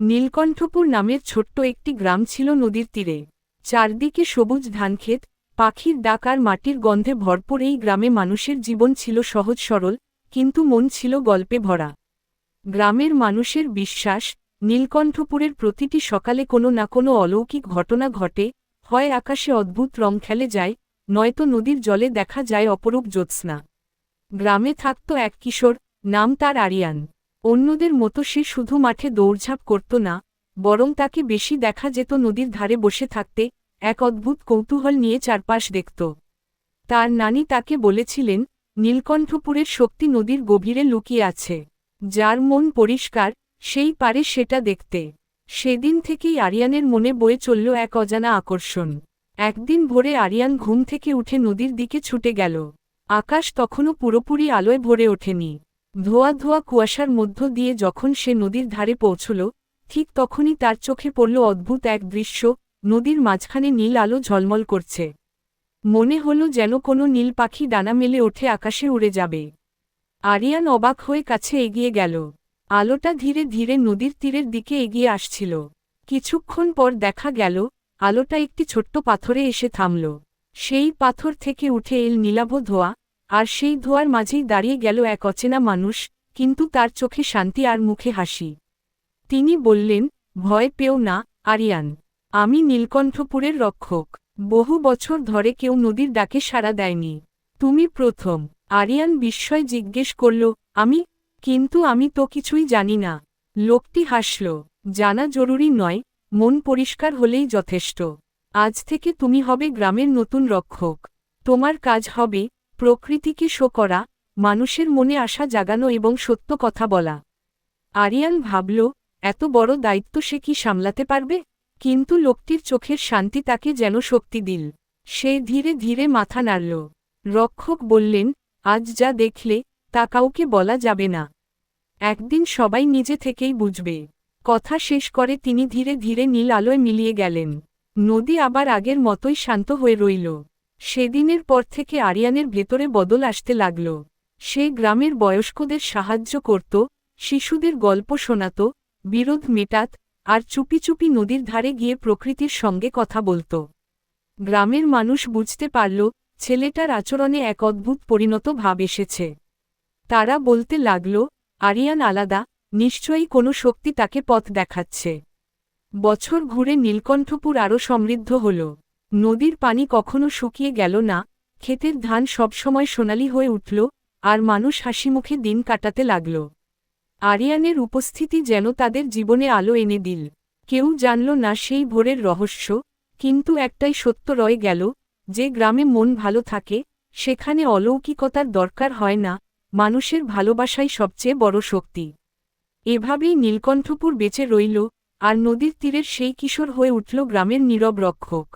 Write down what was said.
নীলকণ্ঠপুর নামের ছোট্ট একটি গ্রাম ছিল নদীর তীরে। চারদিকে সবুজ ধানক্ষেত, পাখির ডাক আর মাটির গন্ধে ভরপুর এই গ্রামে মানুষের জীবন ছিল সহজ সরল, কিন্তু মন ছিল গল্পে ভরা। গ্রামের মানুষের বিশ্বাস, নীলকণ্ঠপুরের প্রতিটি সকালে কোনো না কোনো অলৌকিক ঘটনা ঘটে, হয় আকাশে অদ্ভুত রং খেলে যায়, নয়তো নদীর জলে দেখা যায় অপরূপ জ্যোৎস্না। গ্রামে থাকত এক কিশোর, নাম তার আরিয়ান। অন্যদের মতো সে শুধু মাঠে দৌড়ঝাঁপ করত না, বরং তাকে বেশি দেখা যেত নদীর ধারে বসে থাকতে, এক অদ্ভুত কৌতূহল নিয়ে চারপাশ দেখত। তার নানি তাকে বলেছিলেন, নীলকণ্ঠপুরের শক্তি নদীর গভীরে লুকিয়ে আছে। যার মন পরিষ্কার, সেই পারে সেটা দেখতে। সেদিন থেকেই আরিয়ানের মনে বয়ে চলল এক অজানা আকর্ষণ। একদিন ভোরে আরিয়ান ঘুম থেকে উঠে নদীর দিকে ছুটে গেল। আকাশ তখনও পুরোপুরি আলোয় ভরে ওঠেনি। ধোয়া ধোয়া কুয়াশার মধ্য দিয়ে যখন সে নদীর ধারে পৌঁছল, ঠিক তখনই তার চোখে পড়ল অদ্ভুত এক দৃশ্য, নদীর মাঝখানে নীল আলো ঝলমল করছে। মনে হল যেন কোনো নীল পাখি ডানা মেলে ওঠে আকাশে উড়ে যাবে। আরিয়ান অবাক হয়ে কাছে এগিয়ে গেল। আলোটা ধীরে ধীরে নদীর তীরের দিকে এগিয়ে আসছিল। কিছুক্ষণ পর দেখা গেল, আলোটা একটি ছোট্ট পাথরে এসে থামল। সেই পাথর থেকে উঠে এল নীলাভ ধোয়া আর সেই ধোয়ার মাঝেই দাঁড়িয়ে গেল এক অচেনা মানুষ, কিন্তু তার চোখে শান্তি আর মুখে হাসি। তিনি বললেন, ভয় পেও না, আরিয়ান। আমি নীলকণ্ঠপুরের রক্ষক। বহু বছর ধরে কেউ নদীর ডাকে সাড়া দেয়নি। তুমি প্রথম। আরিয়ান বিস্ময় জিজ্ঞেস করল, আমি? কিন্তু আমি তো কিছুই জানি না। লোকটি হাসল, জানা জরুরি নয়, মন পরিষ্কার হলেই যথেষ্ট। আজ থেকে তুমি হবে গ্রামের নতুন রক্ষক। তোমার কাজ হবে প্রকৃতিকে শো করা, মানুষের মনে আশা জাগানো এবং সত্য কথা বলা। আরিয়ান ভাবল, এত বড় দায়িত্ব সে কি সামলাতে পারবে? কিন্তু লোকটির চোখের শান্তি তাকে যেন শক্তি দিল। সে ধীরে ধীরে মাথা নাড়ল। রক্ষক বললেন, আজ যা দেখলে, তা কাউকে বলা যাবে না। একদিন সবাই নিজে থেকেই বুঝবে। কথা শেষ করে তিনি ধীরে ধীরে নীল আলোয় মিলিয়ে গেলেন। নদী আবার আগের মতোই শান্ত হয়ে রইল। সেদিনের পর থেকে আরিয়ানের ভেতরে বদল আসতে লাগল। সে গ্রামের বয়স্কদের সাহায্য করত, শিশুদের গল্প শোনাত, বিরোধ মেটাত, আর চুপি চুপি নদীর ধারে গিয়ে প্রকৃতির সঙ্গে কথা বলত। গ্রামের মানুষ বুঝতে পারল, ছেলেটার আচরণে এক অদ্ভুত পরিণত ভাব এসেছে। তারা বলতে লাগল, আরিয়ান আলাদা, নিশ্চয়ই কোনো শক্তি তাকে পথ দেখাচ্ছে। বছর ঘুরে নীলকণ্ঠপুর আরও সমৃদ্ধ হল। নদীর পানি কখনো শুকিয়ে গেল না, ক্ষেতের ধান সবসময় সোনালি হয়ে উঠল, আর মানুষ হাসিমুখে দিন কাটাতে লাগল। আরিয়ানের উপস্থিতি যেন তাদের জীবনে আলো এনে দিল। কেউ জানল না সেই ভোরের রহস্য, কিন্তু একটাই সত্য রয়ে গেল, যে গ্রামে মন ভালো থাকে, সেখানে অলৌকিকতার দরকার হয় না, মানুষের ভালোবাসাই সবচেয়ে বড় শক্তি। এভাবেই নীলকণ্ঠপুর বেঁচে রইল, আর নদীর তীরের সেই কিশোর হয়ে উঠল গ্রামের নীরব রক্ষক।